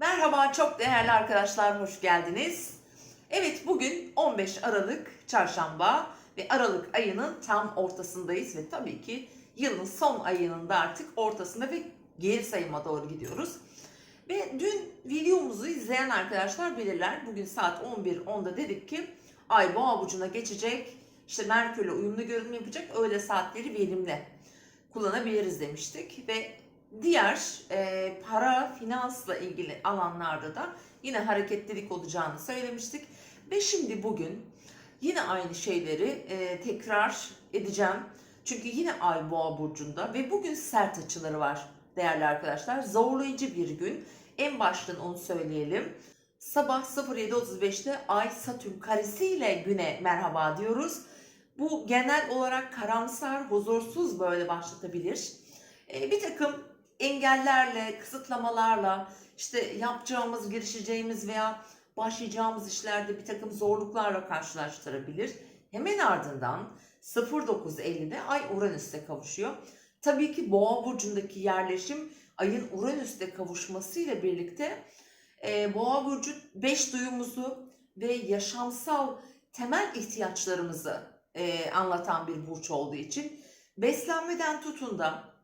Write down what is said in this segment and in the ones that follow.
Merhaba çok değerli arkadaşlar hoş geldiniz. Evet bugün 15 Aralık çarşamba ve Aralık ayının tam ortasındayız ve tabii ki yılın son ayının da artık ortasında ve geri sayıma doğru gidiyoruz. Ve dün videomuzu izleyen arkadaşlar bilirler. Bugün saat 11.10'da dedik ki ay boğa burcuna geçecek. İşte Merkür'le uyumlu görünüm yapacak. Öğle saatleri verimli kullanabiliriz demiştik. Ve diğer e, para, finansla ilgili alanlarda da yine hareketlilik olacağını söylemiştik. Ve şimdi bugün yine aynı şeyleri e, tekrar edeceğim. Çünkü yine Ay Boğa burcunda ve bugün sert açıları var değerli arkadaşlar. Zorlayıcı bir gün. En baştan onu söyleyelim. Sabah 07.35'te Ay Satürn karesiyle güne merhaba diyoruz. Bu genel olarak karamsar, huzursuz böyle başlatabilir. E, bir takım engellerle, kısıtlamalarla, işte yapacağımız, girişeceğimiz veya başlayacağımız işlerde bir takım zorluklarla karşılaştırabilir. Hemen ardından 09.50'de Ay Uranüs'te kavuşuyor. Tabii ki Boğa burcundaki yerleşim Ay'ın Uranüs'te kavuşmasıyla birlikte e, Boğa burcu beş duyumuzu ve yaşamsal temel ihtiyaçlarımızı e, anlatan bir burç olduğu için beslenmeden tutun da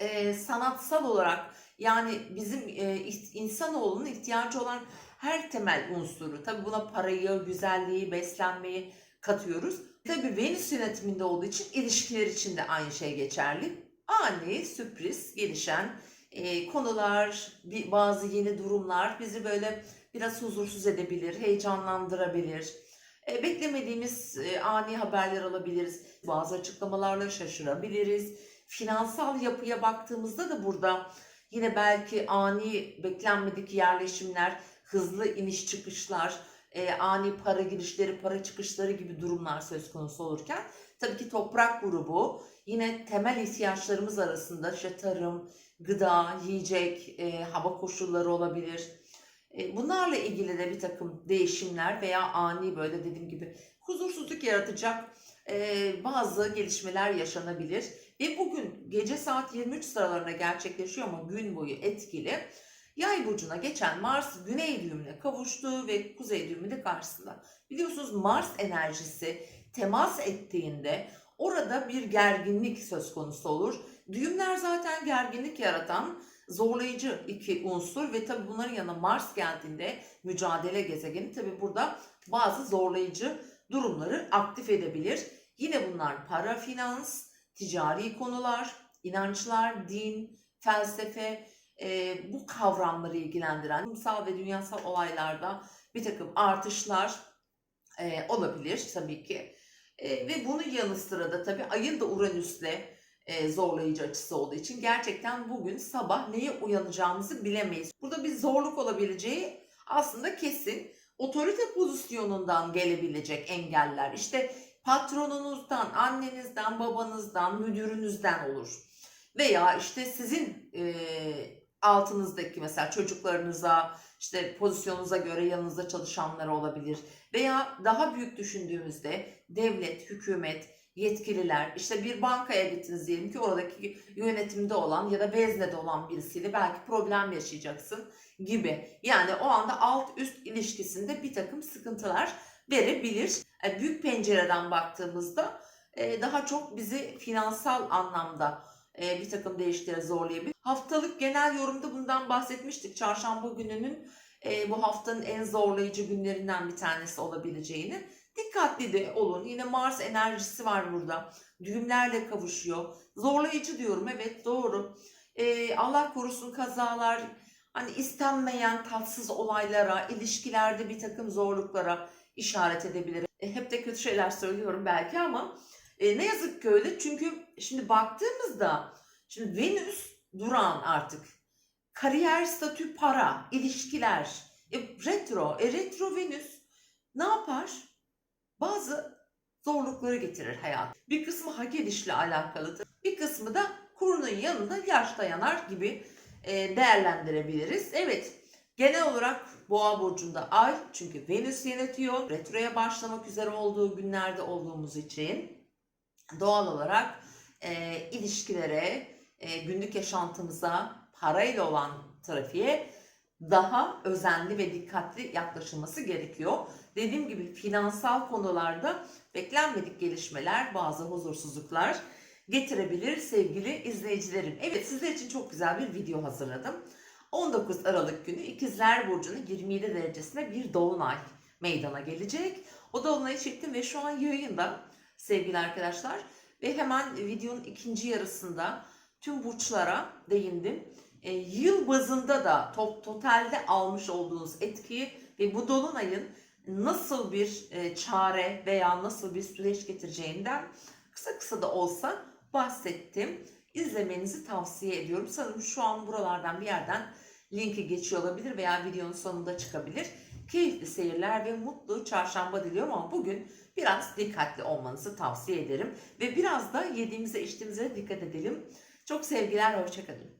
e, sanatsal olarak yani bizim e, insanoğlunun ihtiyacı olan her temel unsuru tabi buna parayı, güzelliği, beslenmeyi katıyoruz. Tabi Venüs yönetiminde olduğu için ilişkiler için de aynı şey geçerli. Ani, sürpriz, gelişen e, konular, bir, bazı yeni durumlar bizi böyle biraz huzursuz edebilir, heyecanlandırabilir. E, beklemediğimiz e, ani haberler alabiliriz. Bazı açıklamalarla şaşırabiliriz. Finansal yapıya baktığımızda da burada yine belki ani beklenmedik yerleşimler, hızlı iniş çıkışlar, e, ani para girişleri, para çıkışları gibi durumlar söz konusu olurken tabii ki toprak grubu yine temel ihtiyaçlarımız arasında işte tarım, gıda, yiyecek, e, hava koşulları olabilir. E, bunlarla ilgili de bir takım değişimler veya ani böyle dediğim gibi huzursuzluk yaratacak e, bazı gelişmeler yaşanabilir. Ve bugün gece saat 23 sıralarında gerçekleşiyor ama gün boyu etkili. Yay burcuna geçen Mars güney düğümüne kavuştu ve kuzey düğümü de karşısında. Biliyorsunuz Mars enerjisi temas ettiğinde orada bir gerginlik söz konusu olur. Düğümler zaten gerginlik yaratan zorlayıcı iki unsur ve tabi bunların yanına Mars geldiğinde mücadele gezegeni tabi burada bazı zorlayıcı durumları aktif edebilir. Yine bunlar para, finans, ticari konular, inançlar, din, felsefe, e, bu kavramları ilgilendiren toplumsal ve dünyasal olaylarda bir takım artışlar e, olabilir tabii ki. E, ve bunun yanı sıra da tabii ayın da Uranüs'le e, zorlayıcı açısı olduğu için gerçekten bugün sabah neye uyanacağımızı bilemeyiz. Burada bir zorluk olabileceği aslında kesin. Otorite pozisyonundan gelebilecek engeller. İşte patronunuzdan, annenizden, babanızdan, müdürünüzden olur. Veya işte sizin e, altınızdaki mesela çocuklarınıza, işte pozisyonunuza göre yanınızda çalışanlar olabilir. Veya daha büyük düşündüğümüzde devlet, hükümet, yetkililer, işte bir bankaya gittiniz diyelim ki oradaki yönetimde olan ya da veznede olan birisiyle belki problem yaşayacaksın gibi. Yani o anda alt üst ilişkisinde bir takım sıkıntılar verebilir. E, büyük pencereden baktığımızda e, daha çok bizi finansal anlamda e, bir takım değişikliklere zorlayabilir. Haftalık genel yorumda bundan bahsetmiştik. Çarşamba gününün e, bu haftanın en zorlayıcı günlerinden bir tanesi olabileceğini. Dikkatli de olun. Yine Mars enerjisi var burada. Düğümlerle kavuşuyor. Zorlayıcı diyorum. Evet doğru. E, Allah korusun kazalar, hani istenmeyen tatsız olaylara, ilişkilerde bir takım zorluklara işaret edebilir. E, hep de kötü şeyler söylüyorum belki ama e, ne yazık ki öyle. Çünkü şimdi baktığımızda şimdi Venüs duran artık. Kariyer, statü, para, ilişkiler. E, retro. E, retro Venüs ne yapar? Bazı zorlukları getirir hayat. Bir kısmı hak edişle alakalıdır. Bir kısmı da kurunun yanında yaş dayanar gibi değerlendirebiliriz. Evet genel olarak Boğa burcunda ay çünkü Venüs yönetiyor. Retroya başlamak üzere olduğu günlerde olduğumuz için doğal olarak e, ilişkilere, e, günlük yaşantımıza, parayla olan trafiğe daha özenli ve dikkatli yaklaşılması gerekiyor. Dediğim gibi finansal konularda beklenmedik gelişmeler, bazı huzursuzluklar getirebilir sevgili izleyicilerim. Evet sizler için çok güzel bir video hazırladım. 19 Aralık günü İkizler Burcu'nun 27 derecesinde bir dolunay meydana gelecek. O dolunayı çektim ve şu an yayında sevgili arkadaşlar. Ve hemen videonun ikinci yarısında tüm burçlara değindim. E, yıl bazında da to- totalde almış olduğunuz etkiyi ve bu dolunayın nasıl bir e, çare veya nasıl bir süreç getireceğinden kısa kısa da olsa bahsettim. İzlemenizi tavsiye ediyorum. Sanırım şu an buralardan bir yerden linki geçiyor olabilir veya videonun sonunda çıkabilir. Keyifli seyirler ve mutlu çarşamba diliyorum ama bugün biraz dikkatli olmanızı tavsiye ederim. Ve biraz da yediğimize içtiğimize dikkat edelim. Çok sevgiler, hoşçakalın.